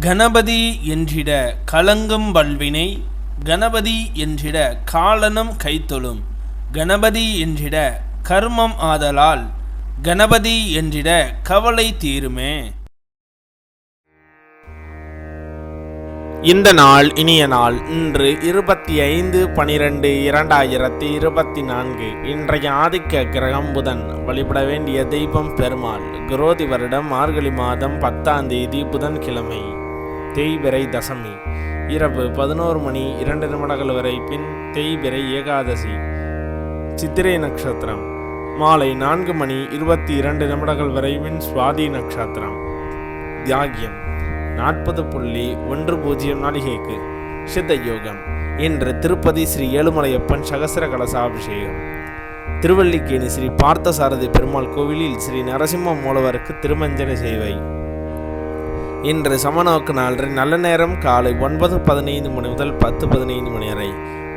கணபதி என்றிட கலங்கும் வல்வினை கணபதி என்றிட காலனும் கைத்தொழும் கணபதி என்றிட கர்மம் ஆதலால் கணபதி என்றிட கவலை தீருமே. இந்த நாள் இனிய நாள் இன்று இருபத்தி ஐந்து பனிரெண்டு இரண்டாயிரத்தி இருபத்தி நான்கு. இன்றைய ஆதிக்க கிரகம் புதன். வழிபட வேண்டிய தெய்வம் பெருமாள். குரோதி வருடம் மார்கழி மாதம் பத்தாம் தேதி புதன்கிழமை. தேய்பிறை தசமி. இரவு பதினோரு மணி இரண்டு நிமிடங்கள் வரை பின் தேய்பிறை ஏகாதசி. சித்திரை நட்சத்திரம். மாலை நான்கு மணி இருபத்தி இரண்டு நிமிடங்கள் வரை பின் சுவாதி நட்சத்திரம். தியாகியம். நாற்பது புள்ளி ஒன்று பூஜ்ஜியம் நாளிகைக்கு. சித்த யோகம் இன்று திருப்பதி ஸ்ரீ ஏழுமலையப்பன் சகசர கலசாபிஷேகம். திருவல்லிக்கேணி ஸ்ரீ பார்த்தசாரதி பெருமாள் கோவிலில் ஸ்ரீ நரசிம்ம மூலவருக்கு திருமஞ்சன சேவை. இன்று சமநோக்கு நாளரை நல்ல நேரம் காலை ஒன்பது பதினைந்து மணி முதல் பத்து பதினைந்து மணி வரை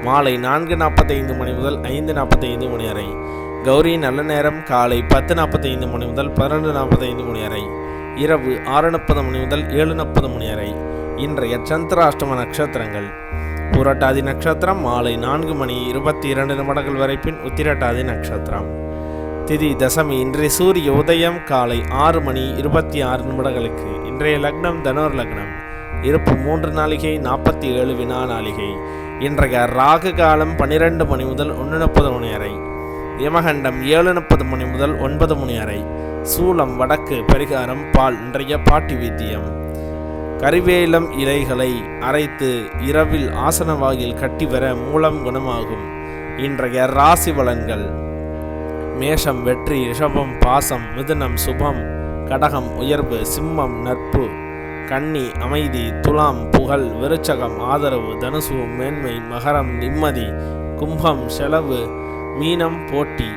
மாலை நான்கு நாற்பத்தைந்து மணி முதல் ஐந்து நாற்பத்தைந்து மணி வரை கௌரி நல்ல நேரம் காலை பத்து நாற்பத்தைந்து மணி முதல் பன்னெண்டு நாற்பத்தைந்து மணி வரை இரவு ஆறு முப்பது மணி முதல் ஏழு முப்பது மணி வரை. இன்றைய சந்திராஷ்டம நட்சத்திரங்கள். புரட்டாதி நட்சத்திரம் மாலை நான்கு மணி இருபத்தி இரண்டு நிமிடங்கள் வரை பின் உத்திரட்டாதி நட்சத்திரம். திதி தசமி இன்றைய சூரிய உதயம் காலை ஆறு மணி இருபத்தி ஆறு நிமிடங்களுக்கு. இன்றைய லக்னம் தனோர் லக்னம். இருப்பு மூன்று நாளிகை நாற்பத்தி ஏழு வினா நாளிகை. இன்றைய ராகு காலம் பன்னிரெண்டு மணி முதல் ஒன்று முப்பது மணி வரை. யமகண்டம் ஏழு முப்பது மணி முதல் ஒன்பது மணி வரை. சூலம் வடக்கு பரிகாரம் பால் இன்றைய பாட்டி வைத்தியம். கருவேலம் இலைகளை அரைத்து இரவில் ஆசன வாயில் கட்டி வர மூலம் குணமாகும். இன்றைய ராசி வளங்கள் மேஷம் வெற்றி ரிஷபம் பாசம் மிதுனம் சுபம் கடகம் உயர்வு சிம்மம் நட்பு கன்னி அமைதி துலாம் புகழ் விருச்சகம் ஆதரவு தனுசு மேன்மை மகரம் நிம்மதி கும்பம் செலவு மீனம் போட்டி